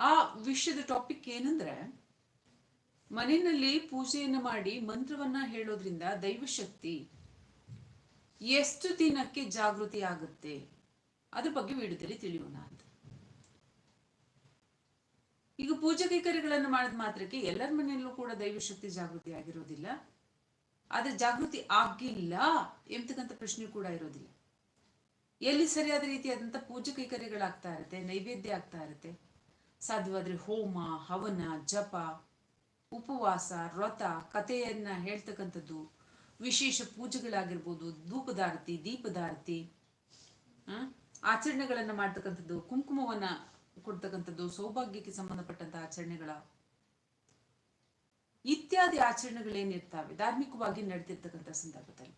ಆ ವಿಷಯದ ಟಾಪಿಕ್ ಏನಂದ್ರೆ, ಮನೆಯಲ್ಲಿ ಪೂಜೆಯನ್ನು ಮಾಡಿ ಮಂತ್ರವನ್ನ ಹೇಳೋದ್ರಿಂದ ದೈವಶಕ್ತಿ ಎಷ್ಟು ದಿನಕ್ಕೆ ಜಾಗೃತಿ ಆಗುತ್ತೆ? ಅದ್ರ ಬಗ್ಗೆ ವಿಡಿಯೋದಲ್ಲಿ ತಿಳಿಯೋಣ ಅಂತ. ಈಗ ಪೂಜೆ ಕೈಕರ್ಯಗಳನ್ನು ಮಾಡಿದ ಮಾತ್ರಕ್ಕೆ ಎಲ್ಲರ ಮನೆಯಲ್ಲೂ ಕೂಡ ದೈವಶಕ್ತಿ ಜಾಗೃತಿ ಆಗಿರೋದಿಲ್ಲ. ಆದ್ರೆ ಜಾಗೃತಿ ಆಗಿಲ್ಲ ಎಂಬತಕ್ಕಂಥ ಪ್ರಶ್ನೆ ಕೂಡ ಇರೋದಿಲ್ಲ. ಎಲ್ಲಿ ಸರಿಯಾದ ರೀತಿಯಾದಂಥ ಪೂಜೆ ಕೈಕರ್ಯಗಳಾಗ್ತಾ ಇರುತ್ತೆ, ನೈವೇದ್ಯ ಆಗ್ತಾ ಇರುತ್ತೆ ಸಾಧ್ಯವಾದ್ರೆ ಹೋಮ, ಹವನ, ಜಪ, ಉಪವಾಸ, ವ್ರತ, ಕಥೆಯನ್ನ ಹೇಳ್ತಕ್ಕಂಥದ್ದು. ವಿಶೇಷ ಪೂಜೆಗಳಾಗಿರ್ಬೋದು ಧೂಪದಾರತಿ ದೀಪದಾರತಿ ಆಚರಣೆಗಳನ್ನ ಮಾಡ್ತಕ್ಕಂಥದ್ದು, ಕುಂಕುಮವನ್ನ ಕೊಡ್ತಕ್ಕಂಥದ್ದು, ಸೌಭಾಗ್ಯಕ್ಕೆ ಸಂಬಂಧಪಟ್ಟಂತ ಆಚರಣೆಗಳ. ಇತ್ಯಾದಿ ಆಚರಣೆಗಳೇನಿರ್ತಾವೆ ಧಾರ್ಮಿಕವಾಗಿ ನಡೆದಿರ್ತಕ್ಕಂಥ ಸಂದರ್ಭದಲ್ಲಿ.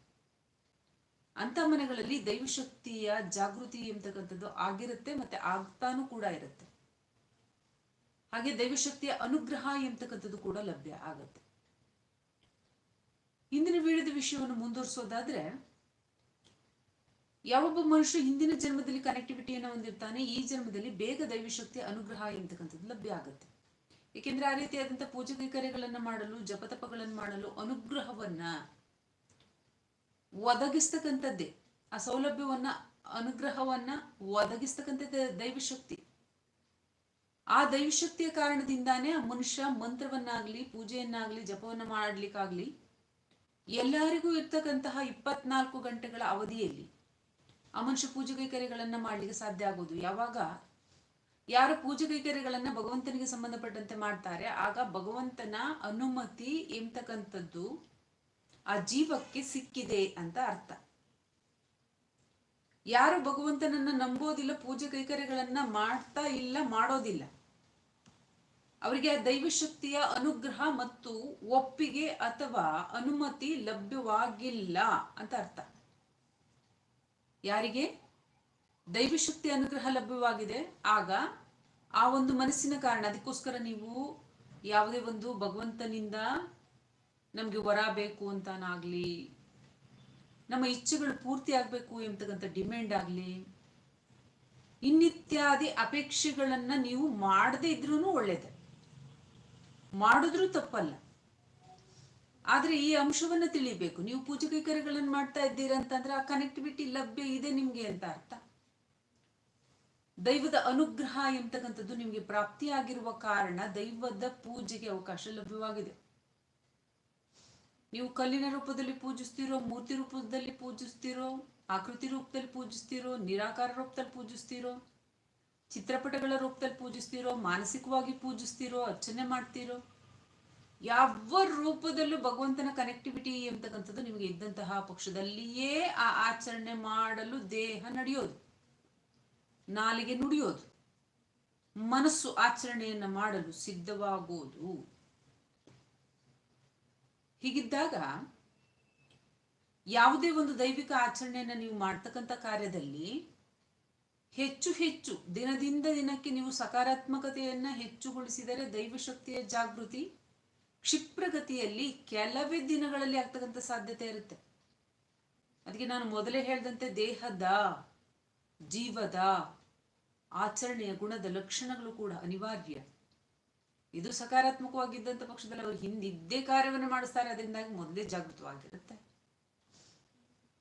ಅಂತ ಮನೆಗಳಲ್ಲಿ ದೈವಶಕ್ತಿಯ ಜಾಗೃತಿ ಎಂಬತಕ್ಕಂಥದ್ದು ಆಗಿರುತ್ತೆ, ಮತ್ತೆ ಆಗ್ತಾನೂ ಕೂಡ ಇರುತ್ತೆ. ಹಾಗೆ ದೈವಶಕ್ತಿಯ ಅನುಗ್ರಹ ಎಂತಕ್ಕಂಥದ್ದು ಕೂಡ ಲಭ್ಯ ಆಗತ್ತೆ. ಹಿಂದಿನ ವಿಡಿಯೋದ ವಿಷಯವನ್ನು ಮುಂದುವರಿಸೋದಾದ್ರೆ, ಯಾವೊಬ್ಬ ಮನುಷ್ಯ ಹಿಂದಿನ ಜನ್ಮದಲ್ಲಿ ಕನೆಕ್ಟಿವಿಟಿಯನ್ನು ಹೊಂದಿರ್ತಾನೆ, ಈ ಜನ್ಮದಲ್ಲಿ ಬೇಗ ದೈವಶಕ್ತಿಯ ಅನುಗ್ರಹ ಎಂತಕ್ಕಂಥದ್ದು ಲಭ್ಯ ಆಗುತ್ತೆ. ಏಕೆಂದ್ರೆ ಆ ರೀತಿಯಾದಂತಹ ಪೂಜೆ ಕೈಕರ್ಯಗಳನ್ನ ಮಾಡಲು, ಜಪತಪಗಳನ್ನು ಮಾಡಲು ಅನುಗ್ರಹವನ್ನ ಒದಗಿಸ್ತಕ್ಕಂಥದ್ದೇ. ಆ ಸೌಲಭ್ಯವನ್ನ, ಅನುಗ್ರಹವನ್ನ ಒದಗಿಸ್ತಕ್ಕಂಥದ್ದೇ ದೈವಶಕ್ತಿ. ಆ ದೈವಶಕ್ತಿಯ ಕಾರಣದಿಂದಾನೇ ಆ ಮನುಷ್ಯ ಮಂತ್ರವನ್ನಾಗ್ಲಿ, ಪೂಜೆಯನ್ನಾಗ್ಲಿ, ಜಪವನ್ನ ಮಾಡ್ಲಿಕ್ಕಾಗ್ಲಿ ಎಲ್ಲರಿಗೂ ಇರ್ತಕ್ಕಂತಹ ಇಪ್ಪತ್ನಾಲ್ಕು ಗಂಟೆಗಳ ಅವಧಿಯಲ್ಲಿ ಆ ಮನುಷ್ಯ ಪೂಜೆ ಕೈಕರ್ಯಗಳನ್ನ ಮಾಡ್ಲಿಕ್ಕೆ ಸಾಧ್ಯ ಆಗೋದು. ಯಾವಾಗ ಯಾರು ಪೂಜೆ ಕೈಕರ್ಯಗಳನ್ನ ಭಗವಂತನಿಗೆ ಸಂಬಂಧಪಟ್ಟಂತೆ ಮಾಡ್ತಾರೆ, ಆಗ ಭಗವಂತನ ಅನುಮತಿ ಎಂಬತಕ್ಕಂಥದ್ದು ಆ ಜೀವಕ್ಕೆ ಸಿಕ್ಕಿದೆ ಅಂತ ಅರ್ಥ. ಯಾರು ಭಗವಂತನನ್ನ ನಂಬೋದಿಲ್ಲ ಪೂಜೆ ಕೈಕರ್ಯಗಳನ್ನ ಮಾಡ್ತಾ ಇಲ್ಲ, ಮಾಡೋದಿಲ್ಲ. ಅವರಿಗೆ ದೈವಶಕ್ತಿಯ ಅನುಗ್ರಹ ಮತ್ತು ಒಪ್ಪಿಗೆ ಅಥವಾ ಅನುಮತಿ ಲಭ್ಯವಾಗಿಲ್ಲ ಅಂತ ಅರ್ಥ. ಯಾರಿಗೆ? ದೈವಶಕ್ತಿ ಅನುಗ್ರಹ ಲಭ್ಯವಾಗಿದೆ. ಆಗ ಆ ಒಂದು ಮನಸ್ಸಿನ ಕಾರಣ ಅದಕ್ಕೋಸ್ಕರ ನೀವು ಯಾವುದೇ ಒಂದು ಭಗವಂತನಿಂದ ನಮಗೆ ವರ ಬೇಕು ಅಂತಾನಾಗ್ಲಿ, ನಮ್ಮ ಇಚ್ಛೆಗಳು ಪೂರ್ತಿ ಆಗಬೇಕು ಎಂಬತಕ್ಕಂಥ ಡಿಮ್ಯಾಂಡ್ ಆಗಲಿ, ಇನ್ನಿತ್ಯಾದಿ ಅಪೇಕ್ಷೆಗಳನ್ನು ನೀವು ಮಾಡದೇ ಇದ್ರೂ ಒಳ್ಳೇದೆ. ಮಾಡಿದ್ರೂ ತಪ್ಪಲ್ಲ. ಆದ್ರೆ ಈ ಅಂಶವನ್ನ ತಿಳಿಬೇಕು. ನೀವು ಪೂಜೆ ಕೈಕರ್ಯಗಳನ್ನು ಮಾಡ್ತಾ ಇದ್ದೀರಂತಂದ್ರೆ ಆ ಕನೆಕ್ಟಿವಿಟಿ ಲಭ್ಯ ಇದೆ ನಿಮ್ಗೆ ಅಂತ ಅರ್ಥ. ದೈವದ ಅನುಗ್ರಹ ಎಂಬತಕ್ಕಂಥದ್ದು ನಿಮಗೆ ಪ್ರಾಪ್ತಿಯಾಗಿರುವ ಕಾರಣ ದೈವದ ಪೂಜೆಗೆ ಅವಕಾಶ ಲಭ್ಯವಾಗಿದೆ. ನೀವು ಕಲ್ಲಿನ ರೂಪದಲ್ಲಿ ಪೂಜಿಸ್ತಿರೋ, ಮೂರ್ತಿ ರೂಪದಲ್ಲಿ ಪೂಜಿಸ್ತಿರೋ, ಆಕೃತಿ ರೂಪದಲ್ಲಿ ಪೂಜಿಸ್ತಿರೋ, ನಿರಾಕಾರ ರೂಪದಲ್ಲಿ ಪೂಜಿಸ್ತಿರೋ ಚಿತ್ರಪಟಗಳ ರೂಪದಲ್ಲಿ ಪೂಜಿಸ್ತೀರೋ, ಮಾನಸಿಕವಾಗಿ ಪೂಜಿಸ್ತಿರೋ, ಅರ್ಚನೆ ಮಾಡ್ತೀರೋ, ಯಾವ ರೂಪದಲ್ಲೂ ಭಗವಂತನ ಕನೆಕ್ಟಿವಿಟಿ ಅಂತಕ್ಕಂಥದ್ದು ನಿಮಗೆ ಇದ್ದಂತಹ ಪಕ್ಷದಲ್ಲಿಯೇ ಆ ಆಚರಣೆ ಮಾಡಲು ದೇಹ ನಡೆಯೋದು, ನಾಲಿಗೆ ನುಡಿಯೋದು, ಮನಸ್ಸು ಆಚರಣೆಯನ್ನ ಮಾಡಲು ಸಿದ್ಧವಾಗೋದು. ಹೀಗಿದ್ದಾಗ ಯಾವುದೇ ಒಂದು ದೈವಿಕ ಆಚರಣೆಯನ್ನ ನೀವು ಮಾಡ್ತಕ್ಕಂಥ ಕಾರ್ಯದಲ್ಲಿ ಹೆಚ್ಚು ಹೆಚ್ಚು ದಿನದಿಂದ ದಿನಕ್ಕೆ ನೀವು ಸಕಾರಾತ್ಮಕತೆಯನ್ನ ಹೆಚ್ಚುಗೊಳಿಸಿದರೆ ದೈವಶಕ್ತಿಯ ಜಾಗೃತಿ ಕ್ಷಿಪ್ರಗತಿಯಲ್ಲಿ ಕೆಲವೇ ದಿನಗಳಲ್ಲಿ ಆಗ್ತಕ್ಕಂಥ ಸಾಧ್ಯತೆ ಇರುತ್ತೆ. ಅದಕ್ಕೆ ನಾನು ಮೊದಲೇ ಹೇಳಿದಂತೆ ದೇಹದ, ಜೀವದ, ಆಚರಣೆಯ ಗುಣದ ಲಕ್ಷಣಗಳು ಕೂಡ ಅನಿವಾರ್ಯ. ಇದು ಸಕಾರಾತ್ಮಕವಾಗಿದ್ದಂಥ ಪಕ್ಷದಲ್ಲಿ ಅವರು ಹಿಂದಿದ್ದೇ ಕಾರ್ಯವನ್ನು ಮಾಡಿಸ್ತಾರೆ, ಅದರಿಂದಾಗಿ ಮೊದಲೇ ಜಾಗೃತವಾಗಿರುತ್ತೆ.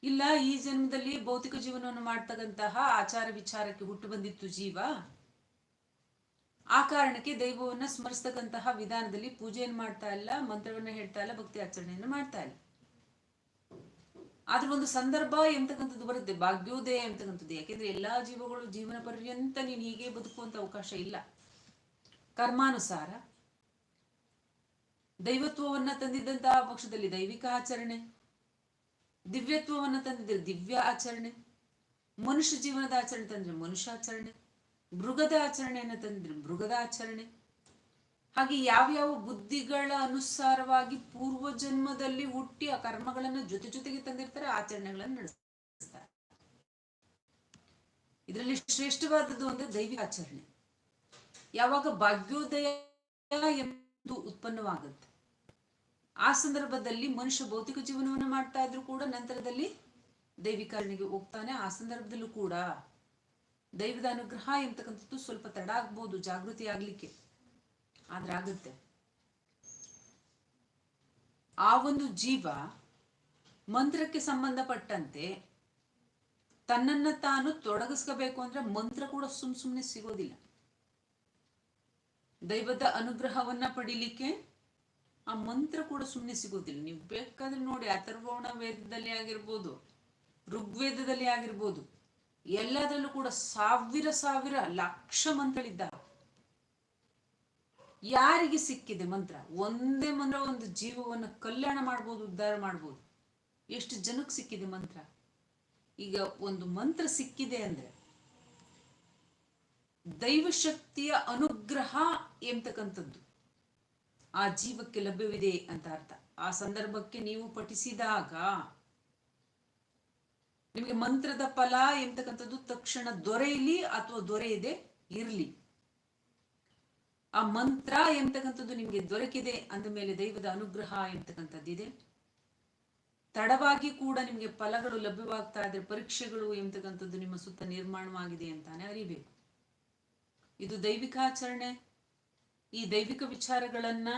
ಇಲ್ಲ, ಈ ಜನ್ಮದಲ್ಲಿ ಭೌತಿಕ ಜೀವನವನ್ನು ಮಾಡ್ತಕ್ಕಂತಹ ಆಚಾರ ವಿಚಾರಕ್ಕೆ ಹುಟ್ಟು ಬಂದಿತ್ತು ಜೀವ. ಆ ಕಾರಣಕ್ಕೆ ದೈವವನ್ನ ಸ್ಮರಿಸ್ತಕ್ಕಂತಹ ವಿಧಾನದಲ್ಲಿ ಪೂಜೆಯನ್ನು ಮಾಡ್ತಾ ಇಲ್ಲ, ಮಂತ್ರವನ್ನ ಹೇಳ್ತಾ ಇಲ್ಲ, ಭಕ್ತಿ ಆಚರಣೆಯನ್ನು ಮಾಡ್ತಾ ಇಲ್ಲ. ಆದ್ರೆ ಒಂದು ಸಂದರ್ಭ ಎಂತಕ್ಕಂಥದ್ದು ಬರುತ್ತೆ, ಭಾಗ್ಯೋದಯ ಎಂತಕ್ಕಂಥದ್ದು? ಯಾಕೆಂದ್ರೆ ಎಲ್ಲಾ ಜೀವಗಳು ಜೀವನ ಪರ್ಯಂತ ನೀನು ಹೀಗೆ ಬದುಕುವಂತ ಅವಕಾಶ ಇಲ್ಲ. ಕರ್ಮಾನುಸಾರ ದೈವತ್ವವನ್ನ ತಂದಿದ್ದಂತಹ ಪಕ್ಷದಲ್ಲಿ ದೈವಿಕ ಆಚರಣೆ ದಿವ್ಯತ್ವವನ್ನ ತಂದಿದ್ರೆ ದಿವ್ಯ ಆಚರಣೆ, ಮನುಷ್ಯ ಜೀವನದ ಆಚರಣೆ ತಂದ್ರೆ ಮನುಷ್ಯಾಚರಣೆ ಮೃಗದ ಆಚರಣೆಯನ್ನು ತಂದಿದ್ರೆ ಮೃಗದ ಆಚರಣೆ. ಹಾಗೆ ಯಾವ್ಯಾವ ಬುದ್ಧಿಗಳ ಅನುಸಾರವಾಗಿ ಪೂರ್ವ ಜನ್ಮದಲ್ಲಿ ಹುಟ್ಟಿ ಆ ಕರ್ಮಗಳನ್ನ ಜೊತೆ ಜೊತೆಗೆ ತಂದಿರ್ತಾರೆ ಆಚರಣೆಗಳನ್ನು ನಡೆಸ್ತಾರೆ. ಇದರಲ್ಲಿ ಶ್ರೇಷ್ಠವಾದದ್ದು ಅಂದ್ರೆ ದೈವಿಕ ಆಚರಣೆ. ಯಾವಾಗ ಭಾಗ್ಯೋದಯ ಎಂದು ಉತ್ಪನ್ನವಾಗುತ್ತೆ. ಆ ಸಂದರ್ಭದಲ್ಲಿ ಮನುಷ್ಯ ಭೌತಿಕ ಜೀವನವನ್ನು ಮಾಡ್ತಾ ಇದ್ರು ಕೂಡ ನಂತರದಲ್ಲಿ ದೈವಿಕಾರಣಿಗೆ ಹೋಗ್ತಾನೆ. ಆ ಸಂದರ್ಭದಲ್ಲೂ ಕೂಡ ದೈವದ ಅನುಗ್ರಹ ಎಂತಕ್ಕಂಥದ್ದು ಸ್ವಲ್ಪ ತಡ ಆಗ್ಬೋದು, ಜಾಗೃತಿ ಆಗ್ಲಿಕ್ಕೆ. ಆದ್ರೆ ಆಗುತ್ತೆ. ಆ ಒಂದು ಜೀವ ಮಂತ್ರಕ್ಕೆ ಸಂಬಂಧಪಟ್ಟಂತೆ ತನ್ನನ್ನ ತಾನು ತೊಡಗಿಸ್ಕೋಬೇಕು ಅಂದ್ರೆ ಮಂತ್ರ ಕೂಡ ಸುಮ್ ಸುಮ್ನೆ ಸಿಗೋದಿಲ್ಲ. ದೈವದ ಅನುಗ್ರಹವನ್ನ ಪಡಿಲಿಕ್ಕೆ ಆ ಮಂತ್ರ ಕೂಡ ಸುಮ್ಮನೆ ಸಿಗೋದಿಲ್ಲ. ನೀವು ಬೇಕಾದ್ರೆ ನೋಡಿ ಅಥರ್ವಣ ವೇದದಲ್ಲಿ ಆಗಿರ್ಬೋದು, ಋಗ್ವೇದದಲ್ಲಿ ಆಗಿರ್ಬೋದು, ಎಲ್ಲದರಲ್ಲೂ ಕೂಡ ಸಾವಿರ ಸಾವಿರ ಲಕ್ಷ ಮಂತ್ರಗಳಿದ್ದಾವೆ. ಯಾರಿಗೆ ಸಿಕ್ಕಿದೆ ಮಂತ್ರ? ಒಂದೇ ಮಂತ್ರ, ಒಂದು ಜೀವವನ್ನು ಕಲ್ಯಾಣ ಮಾಡ್ಬೋದು, ಉದ್ಧಾರ ಮಾಡ್ಬೋದು. ಎಷ್ಟು ಜನಕ್ಕೆ ಸಿಕ್ಕಿದೆ ಮಂತ್ರ? ಈಗ ಒಂದು ಮಂತ್ರ ಸಿಕ್ಕಿದೆ ಅಂದ್ರೆ ದೈವಶಕ್ತಿಯ ಅನುಗ್ರಹ ಎಂಬತಕ್ಕಂಥದ್ದು. ಆ ಜೀವಕ್ಕೆ ಲಭ್ಯವಿದೆ ಅಂತ ಅರ್ಥ. ಆ ಸಂದರ್ಭಕ್ಕೆ ನೀವು ಪಠಿಸಿದಾಗ ನಿಮಗೆ ಮಂತ್ರದ ಫಲ ಎಂತಕ್ಕಂಥದ್ದು? ತಕ್ಷಣ ದೊರೆಯಲಿ ಅಥವಾ ದೊರೆಯದೆ ಇರಲಿ. ಆ ಮಂತ್ರ ಎಂತಕ್ಕಂಥದ್ದು ನಿಮಗೆ ದೊರಕಿದೆ ಅಂದ ಮೇಲೆ ದೈವದ ಅನುಗ್ರಹ ಎಂತಕ್ಕಂಥದ್ದಿದೆ ತಡವಾಗಿ ಕೂಡ ನಿಮಗೆ ಫಲಗಳು ಲಭ್ಯವಾಗ್ತಾ ಇದ್ರೆ ಪರೀಕ್ಷೆಗಳು ಎಂತಕ್ಕಂಥದ್ದು ನಿಮ್ಮ ಸುತ್ತ ನಿರ್ಮಾಣವಾಗಿದೆ ಅಂತಾನೆ ಅರಿಬೇಕು. ಇದು ದೈವಿಕಾಚರಣೆ. ಈ ದೈವಿಕ ವಿಚಾರಗಳನ್ನ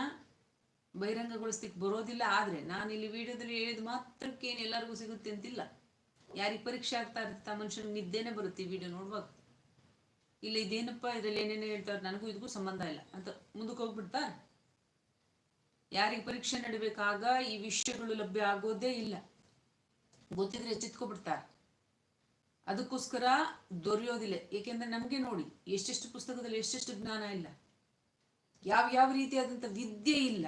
ಬಹಿರಂಗಗೊಳಿಸ್ಲಿಕ್ಕೆ ಬರೋದಿಲ್ಲ, ಆದ್ರೆ ನಾನು ಇಲ್ಲಿ ವಿಡಿಯೋದಲ್ಲಿ ಹೇಳಿದ ಮಾತ್ರಕ್ಕೆ ಏನು ಎಲ್ಲರಿಗೂ ಸಿಗುತ್ತೆ ಅಂತಿಲ್ಲ. ಯಾರಿಗೆ ಪರೀಕ್ಷೆ ಆಗ್ತಾ ಇರ್ತ ಮನುಷ್ಯನಿಗೆ ನಿದ್ದೆನೆ ಬರುತ್ತೆ ವಿಡಿಯೋ ನೋಡುವಾಗ. ಇಲ್ಲ, ಇದೇನಪ್ಪ, ಇದ್ರಲ್ಲಿ ಏನೇನು ಹೇಳ್ತಾರೆ, ನನಗೂ ಇದಕ್ಕೂ ಸಂಬಂಧ ಇಲ್ಲ. ಅಂತ ಮುಂದಕ್ಕೆ ಹೋಗ್ಬಿಡ್ತಾರೆ ಯಾರಿಗೆ ಪರೀಕ್ಷೆ ನಡಿಬೇಕಾಗ ಈ ವಿಷಯಗಳು ಲಭ್ಯ ಆಗೋದೇ ಇಲ್ಲ. ಗೊತ್ತಿದ್ರೆ ಎಚ್ಚೆತ್ಕೊಬಿಡ್ತಾರೆ ಅದಕ್ಕೋಸ್ಕರ ದೊರೆಯೋದಿಲ್ಲ. ಏಕೆಂದ್ರೆ ನಮಗೆ ನೋಡಿ, ಎಷ್ಟೆಷ್ಟು ಪುಸ್ತಕದಲ್ಲಿ ಎಷ್ಟೆಷ್ಟು ಜ್ಞಾನ ಇಲ್ಲ. ಯಾವ ಯಾವ ರೀತಿಯಾದಂಥ ವಿದ್ಯೆ ಇಲ್ಲ.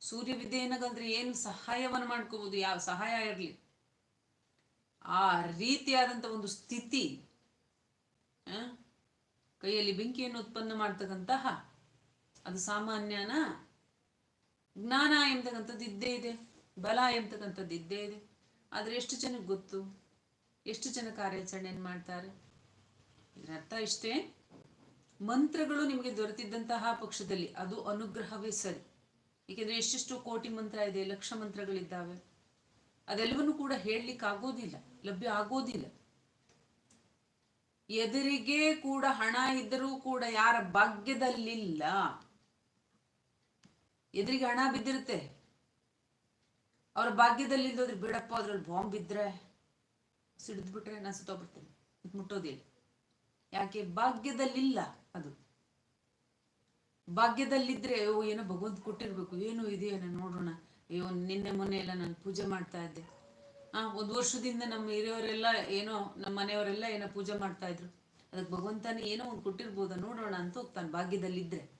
ಸೂರ್ಯ ವಿದ್ಯೆ ಏನಾಗಂದ್ರೆ ಏನು ಸಹಾಯವನ್ನು ಮಾಡ್ಕೋಬಹುದು ಯಾವ ಸಹಾಯ ಇರಲಿ. ಆ ರೀತಿಯಾದಂಥ ಒಂದು ಸ್ಥಿತಿ ಕೈಯಲ್ಲಿ ಬೆಂಕಿಯನ್ನು ಉತ್ಪನ್ನ ಮಾಡ್ತಕ್ಕಂತಹ, ಅದು ಸಾಮಾನ್ಯನ ಜ್ಞಾನ ಎಂಬತಕ್ಕಂಥದ್ದು ಇದ್ದೇ ಇದೆ, ಬಲ ಎಂಬತಕ್ಕಂಥದ್ದು ಇದ್ದೇ ಇದೆ. ಆದರೆ ಎಷ್ಟು ಜನಕ್ಕೆ ಗೊತ್ತು? ಎಷ್ಟು ಜನ ಕಾರ್ಯಾಚರಣೆಯನ್ನು ಮಾಡ್ತಾರೆ? ಇದರ ಅರ್ಥ ಇಷ್ಟೇ. ಮಂತ್ರಗಳು ನಿಮಗೆ ದೊರೆತಿದ್ದಂತಹ ಪಕ್ಷದಲ್ಲಿ ಅದು ಅನುಗ್ರಹವೇ ಸರಿ. ಏಕೆಂದ್ರೆ ಎಷ್ಟೆಷ್ಟು ಕೋಟಿ ಮಂತ್ರ ಇದೆ, ಲಕ್ಷ ಮಂತ್ರಗಳಿದ್ದಾವೆ. ಅದೆಲ್ಲವನ್ನು ಕೂಡ ಹೇಳಲಿಕ್ಕೆ ಆಗೋದಿಲ್ಲ, ಲಭ್ಯ ಆಗೋದಿಲ್ಲ. ಎದುರಿಗೆ ಕೂಡ ಹಣ ಇದ್ದರೂ ಕೂಡ ಯಾರ ಭಾಗ್ಯದಲ್ಲಿಲ್ಲ. ಎದುರಿಗೆ ಹಣ ಬಿದ್ದಿರುತ್ತೆ. ಅವ್ರ ಭಾಗ್ಯದಲ್ಲಿ ಇಲ್ಲದ್ರೆ ಬಿಡಪ್ಪ, ಅದ್ರಲ್ಲಿ ಬಾಂಬ್ ಬಿದ್ರೆ ಸಿಡಿದ್ಬಿಟ್ರೆ ನಾನು ಸುತ್ತೋಗ್ಬಿಡ್ತೇನೆ. ಮುಟ್ಟೋದಿಲ್ಲ. ಯಾಕೆ? ಭಾಗ್ಯದಲ್ಲಿಲ್ಲ. ಅದು. ಭಾಗ್ಯದಲ್ಲಿದ್ರೆ, ಓ, ಏನೋ ಭಗವಂತ ಕೊಟ್ಟಿರ್ಬೇಕು, ಏನು ಇದೆಯೇನೋ ನೋಡೋಣ. ಅಯ್ಯೋ, ನಿನ್ನೆ ಮೊನ್ನೆ ಎಲ್ಲ ನಾನು ಪೂಜೆ ಮಾಡ್ತಾ ಇದ್ದೆ. ಆ, ಒಂದು ವರ್ಷದಿಂದ ನಮ್ಮ ಹಿರಿಯವರೆಲ್ಲ ಏನೋ, ನಮ್ಮ ಮನೆಯವರೆಲ್ಲ ಏನೋ ಪೂಜೆ ಮಾಡ್ತಾ ಇದ್ರು. ಅದಕ್ಕೆ ಭಗವಂತನೇ ಏನೋ ಒಂದು ಕೊಟ್ಟಿರ್ಬೋದ, ನೋಡೋಣ ಅಂತ ಹೋಗ್ತಾನೆ ಭಾಗ್ಯದಲ್ಲಿದ್ರೆ.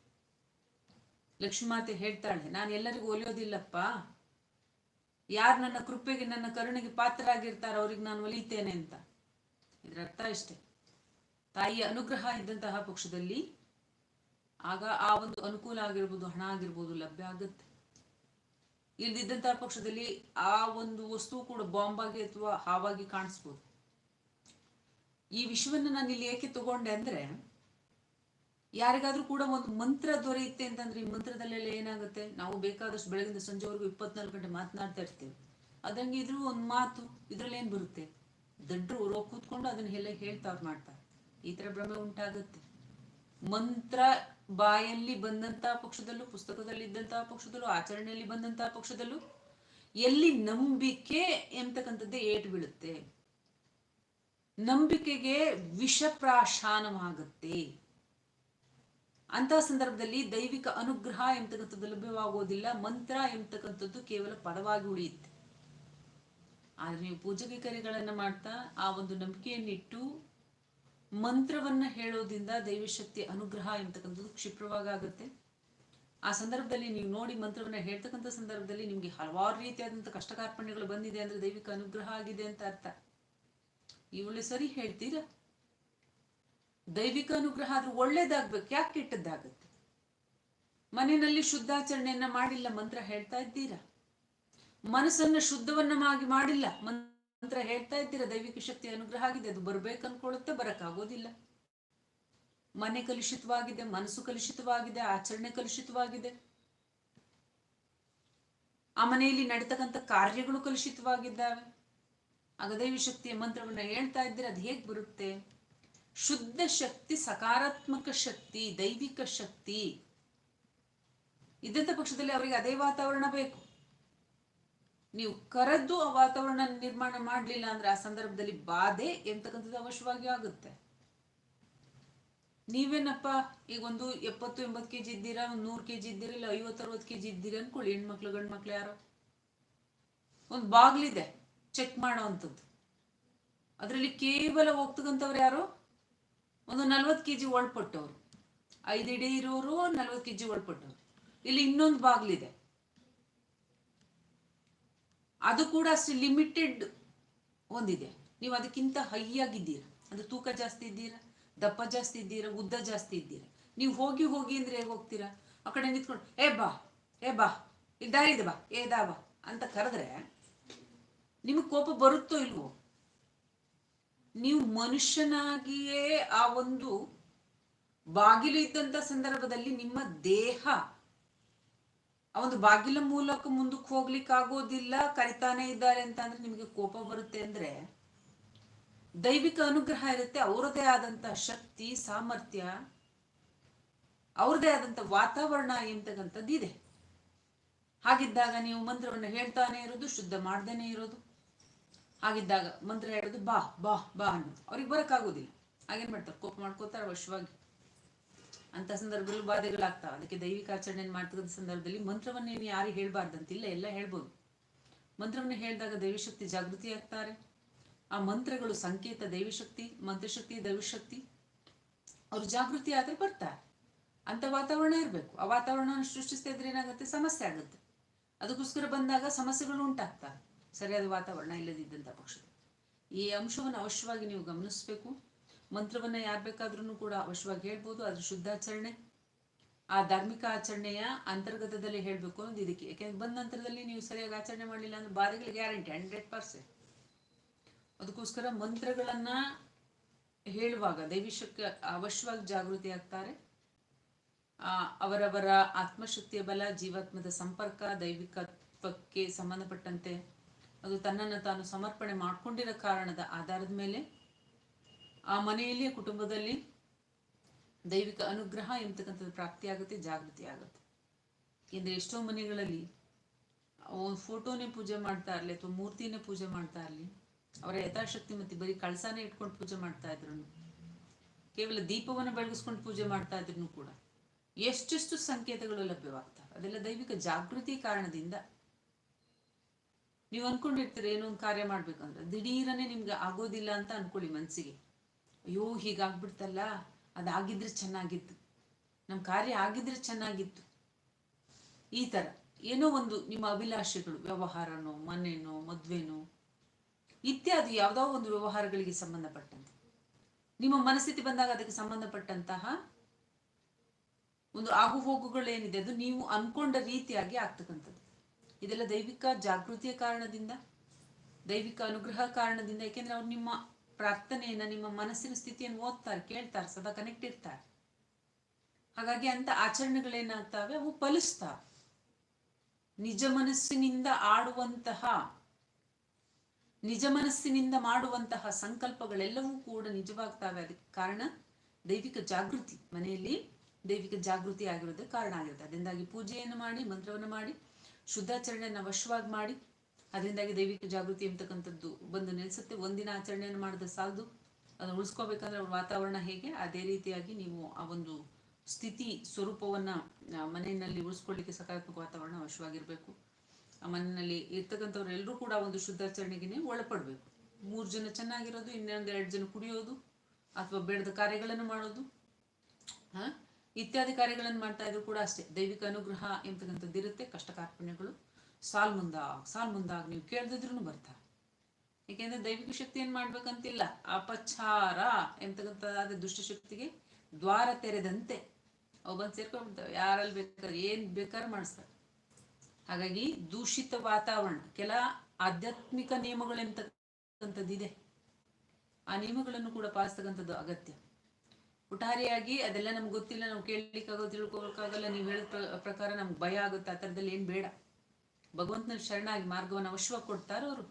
ಲಕ್ಷ್ಮೀಮಾತೆ ಹೇಳ್ತಾಳೆ, ನಾನು ಎಲ್ಲರಿಗೂ ಒಲಿಯೋದಿಲ್ಲಪ್ಪ. ಯಾರು ನನ್ನ ಕೃಪೆಗೆ, ನನ್ನ ಕರುಣೆಗೆ ಪಾತ್ರರಾಗಿರ್ತಾರೋ, ಅವ್ರಿಗೆ ನಾನು ಒಲಿತೇನೆ ಅಂತ. ಇದರ ಅರ್ಥ ಇಷ್ಟೇ. ತಾಯಿಯ ಅನುಗ್ರಹ ಇದ್ದಂತಹ ಪಕ್ಷದಲ್ಲಿ ಆಗ ಆ ಒಂದು ಅನುಕೂಲ ಆಗಿರ್ಬೋದು, ಹಣ ಆಗಿರ್ಬೋದು ಲಭ್ಯ ಆಗುತ್ತೆ. ಇಲ್ದಿದ್ದಂತಹ ಪಕ್ಷದಲ್ಲಿ ಆ ಒಂದು ವಸ್ತು ಕೂಡ ಬಾಂಬಾಗಿ ಅಥವಾ ಹಾವಾಗಿ ಕಾಣಿಸ್ಬೋದು. ಈ ವಿಷಯವನ್ನು ನಾನು ಇಲ್ಲಿ ಏಕೆ ತಗೊಂಡೆ ಅಂದ್ರೆ, ಯಾರಿಗಾದ್ರೂ ಕೂಡ ಒಂದು ಮಂತ್ರ ದೊರೆಯುತ್ತೆ ಅಂತಂದ್ರೆ ಈ ಮಂತ್ರದಲ್ಲೆಲ್ಲ ಏನಾಗುತ್ತೆ? ನಾವು ಬೇಕಾದಷ್ಟು ಬೆಳಗಿಂದ ಸಂಜೆವರೆಗೂ ಇಪ್ಪತ್ನಾಲ್ಕು ಗಂಟೆ ಮಾತನಾಡ್ತಾ ಇರ್ತೀವಿ. ಅದಂಗೆ ಇದ್ರೂ ಒಂದು ಮಾತು ಇದ್ರಲ್ಲಿ ಏನ್ ಬರುತ್ತೆ ದಡ್ಡರು ಕೂತ್ಕೊಂಡು ಅದನ್ನ ಎಲ್ಲ ಹೇಳ್ತಾ ಮಾಡ್ತಾರೆ. ಈ ತರ ಭ್ರಮೆ ಉಂಟಾಗುತ್ತೆ. ಮಂತ್ರ ಬಾಯಲ್ಲಿ ಬಂದಂತಹ ಪಕ್ಷದಲ್ಲೂ ಪುಸ್ತಕದಲ್ಲಿ ಇದ್ದಂತಹ ಪಕ್ಷದಲ್ಲೂ, ಆಚರಣೆಯಲ್ಲಿ ಬಂದಂತಹ ಪಕ್ಷದಲ್ಲೂ ಎಲ್ಲಿ ನಂಬಿಕೆ ಎಂತಕ್ಕಂಥದ್ದೇ ಏಟು ಬೀಳುತ್ತೆ. ನಂಬಿಕೆಗೆ ವಿಷಪ್ರಾಶಾನವಾಗುತ್ತೆ. ಅಂತಹ ಸಂದರ್ಭದಲ್ಲಿ ದೈವಿಕ ಅನುಗ್ರಹ ಎಂಬತಕ್ಕಂಥದ್ದು ಲಭ್ಯವಾಗುವುದಿಲ್ಲ ಮಂತ್ರ ಎಂತಕ್ಕಂಥದ್ದು ಕೇವಲ ಪದವಾಗಿ ಉಳಿಯುತ್ತೆ. ಆದರೆ ನೀವು ಪೂಜೆ ಮಾಡ್ತಾ ಆ ಒಂದು ನಂಬಿಕೆಯನ್ನಿಟ್ಟು ಮಂತ್ರವನ್ನ ಹೇಳೋದ್ರಿಂದ ದೈವಶಕ್ತಿ ಅನುಗ್ರಹ ಎಂತಕ್ಕಂಥದ್ದು ಕ್ಷಿಪ್ರವಾಗಿ ಆಗುತ್ತೆ. ಆ ಸಂದರ್ಭದಲ್ಲಿ ನೀವು ನೋಡಿ ಮಂತ್ರವನ್ನ ಹೇಳ್ತಕ್ಕಂಥ ಸಂದರ್ಭದಲ್ಲಿ ನಿಮ್ಗೆ ಹಲವಾರು ರೀತಿಯಾದಂಥ ಕಷ್ಟ ಕಾರ್ಪಣ್ಯಗಳು ಬಂದಿದೆ ಅಂದ್ರೆ ದೈವಿಕ ಅನುಗ್ರಹ ಆಗಿದೆ ಅಂತ ಅರ್ಥ. ಇವಳು ಸರಿ ಹೇಳ್ತೀರಾ? ದೈವಿಕ ಅನುಗ್ರಹ ಆದ್ರೂ ಒಳ್ಳೇದಾಗ್ಬೇಕು, ಯಾಕೆ ಕೆಟ್ಟದ್ದಾಗತ್ತೆ? ಮನೆಯಲ್ಲಿ ಶುದ್ಧಾಚರಣೆಯನ್ನ ಮಾಡಿಲ್ಲ, ಮಂತ್ರ ಹೇಳ್ತಾ ಇದ್ದೀರಾ? ಮನಸ್ಸನ್ನ ಶುದ್ಧವನ್ನ ಮಾಡಿಲ್ಲ, ಮಂತ್ರ ಹೇಳ್ತಾ ಇದ್ದೀರಾ, ದೈವಿಕ ಶಕ್ತಿ ಅನುಗ್ರಹ ಆಗಿದೆ, ಅದು ಬರ್ಬೇಕು ಅನ್ಕೊಳ್ಳುತ್ತೆ ಬರಕ್ಕಾಗೋದಿಲ್ಲ. ಮನೆ ಕಲುಷಿತವಾಗಿದೆ, ಮನಸ್ಸು ಕಲುಷಿತವಾಗಿದೆ, ಆಚರಣೆ ಕಲುಷಿತವಾಗಿದೆ. ಆ ಮನೆಯಲ್ಲಿ ನಡೀತಕ್ಕಂಥ ಕಾರ್ಯಗಳು ಕಲುಷಿತವಾಗಿದ್ದಾವೆ. ಆಗ ದೈವಿ ಶಕ್ತಿಯ ಮಂತ್ರವನ್ನ ಹೇಳ್ತಾ ಇದ್ರೆ ಅದು ಹೇಗೆ ಬರುತ್ತೆ? ಶುದ್ಧ ಶಕ್ತಿ, ಸಕಾರಾತ್ಮಕ ಶಕ್ತಿ, ದೈವಿಕ ಶಕ್ತಿ. ಇದ್ದಂಥ ಪಕ್ಷದಲ್ಲಿ ಅವರಿಗೆ ಅದೇ ವಾತಾವರಣ ಬೇಕು. ನೀವು ಕರೆದ್ದು ಆ ವಾತಾವರಣ ನಿರ್ಮಾಣ ಮಾಡಲಿಲ್ಲ ಅಂದ್ರೆ ಆ ಸಂದರ್ಭದಲ್ಲಿ ಬಾಧೆ ಎಂತಕ್ಕಂಥದ್ದು ಅವಶ್ಯವಾಗಿ ಆಗುತ್ತೆ. ನೀವೇನಪ್ಪ ಈಗ ಒಂದು ಎಪ್ಪತ್ತು, ಎಂಬತ್ತು ಕೆಜಿ ಇದ್ದೀರಾ, ಒಂದು ನೂರು ಕೆಜಿ ಇದ್ದೀರಾ, ಇಲ್ಲ ಐವತ್ತು, ಅರವತ್ತು ಕೆಜಿ ಇದ್ದೀರಾ ಅನ್ಕೊಳ್ಳಿ, ಹೆಣ್ಮಕ್ಳು ಗಂಡು ಮಕ್ಳು ಯಾರೋ. ಒಂದು ಬಾಗ್ಲಿದೆ ಚೆಕ್ ಮಾಡೋ ಅಂಥದ್ದು ಅದರಲ್ಲಿ ಕೇವಲ ಹೋಗ್ತಕ್ಕಂಥವ್ರು ಯಾರು? ಒಂದು ನಲ್ವತ್ತು ಕೆಜಿ ಒಳಪಟ್ಟವ್ರು. ಐದು ಇಡೀ ಇರೋರು ನಲ್ವತ್ತು ಕೆಜಿ ಒಳಪಟ್ಟವ್ರು. ಇಲ್ಲಿ ಇನ್ನೊಂದು ಬಾಗ್ಲಿದೆ. ಅದು ಕೂಡ ಅಷ್ಟು ಲಿಮಿಟೆಡ್ ಒಂದಿದೆ. ನೀವು ಅದಕ್ಕಿಂತ ಹೈ ಆಗಿದ್ದೀರಾ. ಅಂದ್ರೆ ತೂಕ ಜಾಸ್ತಿ ಇದ್ದೀರಾ, ದಪ್ಪ ಜಾಸ್ತಿ ಇದ್ದೀರಾ, ಉದ್ದ ಜಾಸ್ತಿ ಇದ್ದೀರಾ. ನೀವು ಹೋಗಿ ಹೋಗಿ ಅಂದ್ರೆ ಹೇಗೆ ಹೋಗ್ತೀರಾ? ಆ ಕಡೆ ನಿಂತ್ಕೊಂಡು, ಏ ಬಾ ಏ ಬಾ, ಇಲ್ಲಿ ದಾರಿ ಇದೆ ಬಾ, ಏ ದಾ ಬಾ ಅಂತ ಕರೆದ್ರೆ ನಿಮಗೆ ಕೋಪ ಬರುತ್ತೋ ಇಲ್ವೋ? ನೀವು ಮನುಷ್ಯನಾಗಿಯೇ ಆ ಒಂದು ಬಾಗಿಲು ಇದ್ದಂಥ ಸಂದರ್ಭದಲ್ಲಿ ನಿಮ್ಮ ದೇಹ ಒಂದು ಬಾಗಿಲ ಮೂಲಕ ಮುಂದಕ್ಕೆ ಹೋಗ್ಲಿಕ್ಕೆ ಆಗೋದಿಲ್ಲ, ಕರಿತಾನೆ ಇದ್ದಾರೆ ಅಂತ ಅಂದ್ರೆ ನಿಮಗೆ ಕೋಪ ಬರುತ್ತೆ ಅಂದ್ರೆ ದೈವಿಕ ಅನುಗ್ರಹ ಇರುತ್ತೆ, ಅವರದೇ ಆದಂತ ಶಕ್ತಿ, ಸಾಮರ್ಥ್ಯ, ಅವ್ರದೇ ಆದಂತ ವಾತಾವರಣ ಎಂತಕ್ಕಂಥದ್ದು ಇದೆ. ಹಾಗಿದ್ದಾಗ ನೀವು ಮಂತ್ರವನ್ನು ಹೇಳ್ತಾನೆ ಇರೋದು, ಶುದ್ಧ ಮಾಡ್ದೇನೆ ಇರೋದು. ಹಾಗಿದ್ದಾಗ ಮಂತ್ರ ಹೇಳೋದು ಬಾ ಬಾ ಬಾ ಅನ್ನೋದು. ಅವ್ರಿಗೆ ಬರೋಕ್ಕಾಗೋದಿಲ್ಲ. ಹಾಗೇನ್ ಮಾಡ್ತಾರೆ? ಕೋಪ ಮಾಡ್ಕೋತಾರೆ ಅವಶ್ಯವಾಗಿ. ಅಂತ ಸಂದರ್ಭದಲ್ಲೂ ಬಾಧೆಗಳಾಗ್ತಾವೆ. ಅದಕ್ಕೆ ದೈವಿಕ ಆಚರಣೆ ಮಾಡ್ತಕ್ಕಂಥ ಸಂದರ್ಭದಲ್ಲಿ ಮಂತ್ರವನ್ನು ಏನು ಯಾರಿಗೆ ಹೇಳ್ಬಾರ್ದಂತಿಲ್ಲ, ಎಲ್ಲ ಹೇಳ್ಬೋದು. ಮಂತ್ರವನ್ನು ಹೇಳಿದಾಗ ದೈವಶಕ್ತಿ ಜಾಗೃತಿ ಆಗ್ತಾರೆ. ಆ ಮಂತ್ರಗಳು ಸಂಕೇತ ದೈವಶಕ್ತಿ, ಮಂತ್ರಶಕ್ತಿ ದೈವಶಕ್ತಿ, ಅವರು ಜಾಗೃತಿ ಆದರೆ ಬರ್ತಾರೆ. ಅಂತ ವಾತಾವರಣ ಇರಬೇಕು. ಆ ವಾತಾವರಣವನ್ನು ಸೃಷ್ಟಿಸ್ತಾ ಇದ್ರೆ ಏನಾಗುತ್ತೆ? ಸಮಸ್ಯೆ ಆಗುತ್ತೆ. ಅದಕ್ಕೋಸ್ಕರ ಬಂದಾಗ ಸಮಸ್ಯೆಗಳು ಉಂಟಾಗ್ತಾರೆ ಸರಿಯಾದ ವಾತಾವರಣ ಇಲ್ಲದಿದ್ದಂಥ ಪಕ್ಷದಲ್ಲಿ. ಈ ಅಂಶವನ್ನು ಅವಶ್ಯವಾಗಿ ನೀವು ಗಮನಿಸಬೇಕು. ಮಂತ್ರವನ್ನ ಯಾರು ಬೇಕಾದ್ರೂ ಕೂಡ ಅವಶ್ಯವಾಗಿ ಹೇಳ್ಬೋದು. ಅದ್ರ ಶುದ್ಧಾಚರಣೆ. ಆ ಧಾರ್ಮಿಕ ಆಚರಣೆಯ ಅಂತರ್ಗತದಲ್ಲಿ ಹೇಳಬೇಕು ಅನ್ನೋದು ಇದಕ್ಕೆ. ಯಾಕೆಂದ್ರೆ ಬಂದ ನಂತರದಲ್ಲಿ ನೀವು ಸರಿಯಾಗಿ ಆಚರಣೆ ಮಾಡಲಿಲ್ಲ ಅಂದ್ರೆ ಬಾಧೆಗಳಿಗೆ ಗ್ಯಾರಂಟಿ ಹಂಡ್ರೆಡ್ ಪರ್ಸೆಂಟ್ ಅದಕ್ಕೋಸ್ಕರ ಮಂತ್ರಗಳನ್ನ ಹೇಳುವಾಗ ದೈವಿಶಕ್ಕೆ ಅವಶ್ಯವಾಗಿ ಜಾಗೃತಿ ಆಗ್ತಾರೆ. ಅವರವರ ಆತ್ಮಶಕ್ತಿಯ ಬಲ, ಜೀವಾತ್ಮದ ಸಂಪರ್ಕ, ದೈವಿಕತ್ವಕ್ಕೆ ಸಂಬಂಧಪಟ್ಟಂತೆ ಅದು ತನ್ನನ್ನು ತಾನು ಸಮರ್ಪಣೆ ಮಾಡಿಕೊಂಡಿರೋ ಕಾರಣದ ಆಧಾರದ ಮೇಲೆ ಆ ಮನೆಯಲ್ಲಿ ಕುಟುಂಬದಲ್ಲಿ ದೈವಿಕ ಅನುಗ್ರಹ ಎಂಬತಕ್ಕಂಥದ್ದು ಪ್ರಾಪ್ತಿಯಾಗುತ್ತೆ ಜಾಗೃತಿ ಆಗುತ್ತೆ ಏಕೆಂದರೆ ಎಷ್ಟೋ ಮನೆಗಳಲ್ಲಿ ಒಂದು ಫೋಟೋನೇ ಪೂಜೆ ಮಾಡ್ತಾ ಇರಲಿ ಅಥವಾ ಮೂರ್ತಿನೇ ಪೂಜೆ ಮಾಡ್ತಾ ಇರಲಿ, ಅವರ ಯಥಾಶಕ್ತಿ ಮತ್ತೆ ಬರೀ ಕಳಸಾನೇ ಇಟ್ಕೊಂಡು ಪೂಜೆ ಮಾಡ್ತಾ ಇದ್ರು ಕೇವಲ ದೀಪವನ್ನು ಬೆಳಗಿಸ್ಕೊಂಡು ಪೂಜೆ ಮಾಡ್ತಾ ಇದ್ರು ಕೂಡ ಎಷ್ಟೆಷ್ಟು ಸಂಕೇತಗಳು ಲಭ್ಯವಾಗ್ತವೆ. ಅದೆಲ್ಲ ದೈವಿಕ ಜಾಗೃತಿ ಕಾರಣದಿಂದ. ನೀವು ಅನ್ಕೊಂಡಿರ್ತೀರ ಏನೋ ಒಂದು ಕಾರ್ಯ ಮಾಡ್ಬೇಕಂದ್ರೆ, ದಿಢೀರನೇ ನಿಮ್ಗೆ ಆಗೋದಿಲ್ಲ ಅಂತ ಅನ್ಕೊಳ್ಳಿ ಮನಸ್ಸಿಗೆ ಅಯ್ಯೋ, ಹೀಗಾಗ್ಬಿಡ್ತಲ್ಲ? ಅದಾಗಿದ್ರೆ ಚೆನ್ನಾಗಿತ್ತು. ನಮ್ಮ ಕಾರ್ಯ ಆಗಿದ್ರೆ ಚೆನ್ನಾಗಿತ್ತು. ಈ ಥರ ಏನೋ ಒಂದು ನಿಮ್ಮ ಅಭಿಲಾಷೆಗಳು, ವ್ಯವಹಾರನೋ, ಮನೆನೋ, ಮದ್ವೆನೋ, ಇತ್ಯಾದಿ ಯಾವುದೋ ಒಂದು ವ್ಯವಹಾರಗಳಿಗೆ ಸಂಬಂಧಪಟ್ಟಂತೆ. ನಿಮ್ಮ ಮನಸ್ಥಿತಿ ಬಂದಾಗ ಅದಕ್ಕೆ ಸಂಬಂಧಪಟ್ಟಂತಹ ಒಂದು ಆಗು ಹೋಗುಗಳೇನಿದೆ ಅದು ನೀವು ಅನ್ಕೊಂಡ ರೀತಿಯಾಗಿ ಆಗ್ತಕ್ಕಂಥದ್ದು. ಇದೆಲ್ಲ ದೈವಿಕ ಜಾಗೃತಿಯ ಕಾರಣದಿಂದ, ದೈವಿಕ ಅನುಗ್ರಹ ಕಾರಣದಿಂದ, ಯಾಕೆಂದ್ರೆ ಅವ್ರು ನಿಮ್ಮ ಪ್ರಾರ್ಥನೆಯನ್ನ ನಿಮ್ಮ ಮನಸ್ಸಿನ ಸ್ಥಿತಿಯನ್ನು ಓದ್ತಾರೆ, ಕೇಳ್ತಾರೆ, ಸದಾ ಕನೆಕ್ಟ್ ಇರ್ತಾರೆ. ಹಾಗಾಗಿ ಅಂತ ಆಚರಣೆಗಳೇನಾಗ್ತವೆ? ಅವು ಫಲಿಸ್ತಾವೆ. ನಿಜ ಮನಸ್ಸಿನಿಂದ ಆಡುವಂತಹ, ನಿಜ ಮನಸ್ಸಿನಿಂದ ಮಾಡುವಂತಹ ಸಂಕಲ್ಪಗಳೆಲ್ಲವೂ ಕೂಡ ನಿಜವಾಗ್ತಾವೆ. ಅದಕ್ಕೆ ಕಾರಣ ದೈವಿಕ ಜಾಗೃತಿ. ಮನೆಯಲ್ಲಿ ದೈವಿಕ ಜಾಗೃತಿ ಆಗಿರೋದಕ್ಕೆ ಕಾರಣ ಆಗಿರುತ್ತೆ. ಅದರಿಂದಾಗಿ ಪೂಜೆಯನ್ನು ಮಾಡಿ, ಮಂತ್ರವನ್ನು ಮಾಡಿ, ಶುದ್ಧಾಚರಣೆಯನ್ನು ವಶವಾಗಿ ಮಾಡಿ ಅದರಿಂದಾಗಿ ದೈವಿಕ ಜಾಗೃತಿ ಅಂತಕ್ಕಂಥದ್ದು ಬಂದು ನೆಲೆಸುತ್ತೆ. ಒಂದಿನ ಆಚರಣೆಯನ್ನು ಮಾಡಿದ ಸಾಲದು ಅದನ್ನು ಉಳಿಸ್ಕೋಬೇಕಂದ್ರೆ ವಾತಾವರಣ ಹೇಗೆ, ಅದೇ ರೀತಿಯಾಗಿ ನೀವು ಆ ಒಂದು ಸ್ಥಿತಿ ಸ್ವರೂಪವನ್ನ ಮನೆಯಲ್ಲಿ ಉಳಿಸ್ಕೊಳ್ಳಿಕ್ಕೆ ಸಕಾರಾತ್ಮಕ ವಾತಾವರಣ ಅವಶ್ಯವಾಗಿರಬೇಕು. ಆ ಮನೆಯಲ್ಲಿ ಇರ್ತಕ್ಕಂಥವ್ರು ಎಲ್ಲರೂ ಕೂಡ ಒಂದು ಶುದ್ಧಾಚರಣೆಗೆ ಒಳಪಡಬೇಕು. ಮೂರು ಜನ ಚೆನ್ನಾಗಿರೋದು, ಇನ್ನೊಂದು ಎರಡು ಜನ ಕುಡಿಯೋದು, ಅಥವಾ ಬೇಡದ ಕಾರ್ಯಗಳನ್ನು ಮಾಡೋದು, ಹಾ? ಇತ್ಯಾದಿ ಕಾರ್ಯಗಳನ್ನು ಮಾಡ್ತಾ ಇದ್ರು ಕೂಡ ಅಷ್ಟೇ. ದೈವಿಕ ಅನುಗ್ರಹ ಎಂಬತಕ್ಕಂಥದ್ದು ಇರುತ್ತೆ ಕಷ್ಟ ಕಾರ್ಪಣ್ಯಗಳು ಸಾಲ್ ಮುಂದಾಗ ಸಾಲ್ ಮುಂದಾಗ ನೀವು ಕೇಳ್ದಿದ್ರು ಬರ್ತಾರೆ ಏಕೆಂದ್ರೆ ದೈವಿಕ ಶಕ್ತಿ ಏನ್ ಮಾಡ್ಬೇಕಂತಿಲ್ಲ? ಅಪಚಾರ ಎಂತಕ್ಕಂಥದ್ದಾದ ದುಷ್ಟಶಕ್ತಿಗೆ ದ್ವಾರ ತೆರೆದಂತೆ ಬಂದು ಸೇರ್ಕೊಂಡ್ಬಿಡ್ತಾವೆ. ಯಾರಲ್ಲಿ ಬೇಕಾದ್ರೆ, ಏನ್ ಬೇಕಾದ್ರೆ ಮಾಡಿಸ್ತಾರೆ. ಹಾಗಾಗಿ ದೂಷಿತ ವಾತಾವರಣ, ಕೆಲ ಆಧ್ಯಾತ್ಮಿಕ ನಿಯಮಗಳು ಎಂತಕ್ಕಂಥದ್ದಿದೆ ಆ ನಿಯಮಗಳನ್ನು ಕೂಡ ಪಾಲಿಸ್ತಕ್ಕಂಥದ್ದು ಅಗತ್ಯ. ಒಟ್ಟಾರಿಯಾಗಿ ಅದೆಲ್ಲ ನಮ್ಗೆ ಗೊತ್ತಿಲ್ಲ, ನಾವು ಕೇಳಲಿಕ್ಕಾಗೋ ತಿಳ್ಕೊಳಕ್ಕಾಗಲ್ಲ ನೀವು ಹೇಳಿದ ಪ್ರ- ಪ್ರಕಾರ ನಮ್ಗೆ ಭಯ ಆಗುತ್ತೆ. ಆ ಥರದಲ್ಲಿ ಏನು ಬೇಡ. ಭಗವಂತನ ಶರಣಾಗಿ ಮಾರ್ಗವನ್ನು ಅವಶ್ಯವಾಗಿ ಕೊಡ್ತಾರೋ ಅವರು.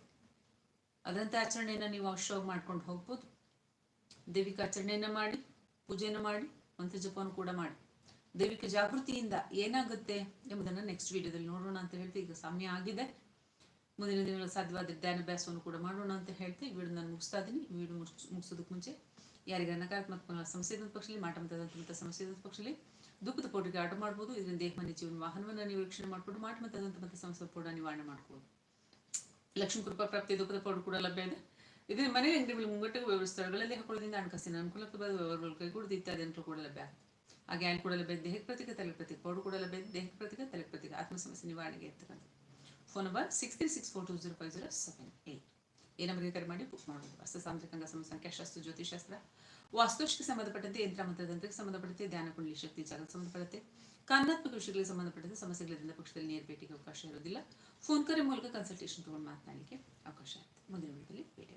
ಅದಂಥ ಆಚರಣೆಯನ್ನು ನೀವು ಅವಶ್ಯವಾಗಿ ಮಾಡ್ಕೊಂಡು ಹೋಗ್ಬೋದು. ದೈವಿಕಾಚರಣೆಯನ್ನು ಮಾಡಿ, ಪೂಜೆಯನ್ನು ಮಾಡಿ, ಮಂತ್ರ ಜಪವನ್ನು ಕೂಡ ಮಾಡಿ. ದೈವಿಕ ಜಾಗೃತಿಯಿಂದ ಏನಾಗುತ್ತೆ ಎಂಬುದನ್ನು ನೆಕ್ಸ್ಟ್ ವಿಡಿಯೋದಲ್ಲಿ ನೋಡೋಣ ಅಂತ ಹೇಳ್ತಿ ಈಗ ಸಮಯ ಆಗಿದೆ. ಮುಂದಿನ ದಿನಗಳ ಸಾಧ್ಯವಾದ ಧ್ಯಾನಾಭ್ಯಾಸವನ್ನು ಕೂಡ ಮಾಡೋಣ ಅಂತ ಹೇಳ್ತಿ ವಿಡಿಯೋ ನಾನು ಮುಗಿಸ್ತಾ ಇದ್ದೀನಿ. ವಿಡಿಯೋ ಮುಗಿಸ್, ಮುಗಿಸೋದಕ್ಕೆ ಮುಂಚೆ ಯಾರಿಗೆ ನಕಾರಾತ್ಮಕ ಸಮಸ್ಯೆ ಪಕ್ಷದಲ್ಲಿ, ಮಾಟ ಮತದಂತ ಸಮಸ್ಯೆ ಪಕ್ಷದಲ್ಲಿ ದುಃಖದ ಪೌಡ್ರಿಗೆ ಆಟ ಮಾಡ್ಬೋದು, ಇದರಿಂದ ದೇಹ ಮನೆ ಜೀವನ ವಾಹನವನ್ನು ನೀವು ವೀಕ್ಷಣೆ ಮಾಡ್ಕೊಂಡು ಮಾಟ ಅದಂತ ಮತ್ತೆ ಸಮಸ್ಯೆ ಕೂಡ ನಿವಾರಣೆ ಮಾಡಬಹುದು ಲಕ್ಷ್ಮೀ ಕೃಪಾ ಪ್ರಾಪ್ತಿ, ದುಃಖದ ಪೌಡರ್ ಕೂಡ ಲಭ್ಯ ಇದೆ. ಇದನ್ನ ಮನೆ ಅಂಗಡಿಗಳು ಮುಂಗಟ್ಟಿಗೆ ವ್ಯವಹಾರ ಸ್ಥಳಗಳಲ್ಲಿ ಹಾಕೊಳ್ಳೋದ್ರಿಂದ ಹಣಕಾಸಿನ ಅನುಕೂಲಕ್ಕೆ ವ್ಯವಹಾರಗಳು ಕೈಗೂಡದು ಇತ್ಯಾದಿ ಅಂತ ಕೂಡ ಲಭ್ಯ ಹಾಗೆ ಆಯ್ಲ್ ಕೂಡ ಲಭ್ಯ ದೇಹ ದೇಹಕ್ಕೆ ಪ್ರತಿಕ ತಲೆ ಪ್ರತಿಕ ಪೌಡರ್ ಕೂಡ ಲಭ್ಯ ದೇಹ ಪ್ರತಿಕ ತಲೆ ಪ್ರತಿಕ ಆತ್ಮ ಸಮಸ್ಯೆ ನಿವಾರಣೆಗೆ ಇರ್ತಕ್ಕಂಥ phone number six three six four two zero five zero seven eight ಈ ಕರೆ ಮಾಡಿ ಬುಕ್ ಮಾಡಬಹುದು ಅಸ್ತ ಸಾಂದ್ರಿಕಂಗ ಸಮ ಸಂಖ್ಯಾಶಾಸ್ತ್ರ ಜ್ಯೋತಿಷಾಸ್ತ್ರ ವಾಸ್ತುಶಿಗೆ ಸಂಬಂಧಪಟ್ಟಂತೆ ಯಂತ್ರ ಮಂತ್ರತಂತ್ರಕ್ಕೆ ಸಂಬಂಧಪಟ್ಟಂತೆ ಧ್ಯಾನ, ಕುಂಡಲಿ ಶಕ್ತಿ ಜಾಗಕ್ಕೆ ಸಂಬಂಧಪಟ್ಟಂತೆ ಕಾರಣಾತ್ಮಕ ವಿಷಯಗಳಿಗೆ ಸಂಬಂಧಪಟ್ಟಂತೆ ಸಮಸ್ಯೆಗಳಿಂದ ಪಕ್ಷದಲ್ಲಿ ನೇರ ಭೇಟಿಗೆ ಅವಕಾಶ ಇರೋದಿಲ್ಲ ಫೋನ್ ಕರೆ ಮೂಲಕ ಕನ್ಸಲ್ಟೇಷನ್ ತಗೊಂಡು ಮಾತನಾಡಲಿಕ್ಕೆ ಅವಕಾಶ ಇರುತ್ತೆ ಮುಂದಿನ ವಿಡಿಯೋದಲ್ಲಿ ಭೇಟಿ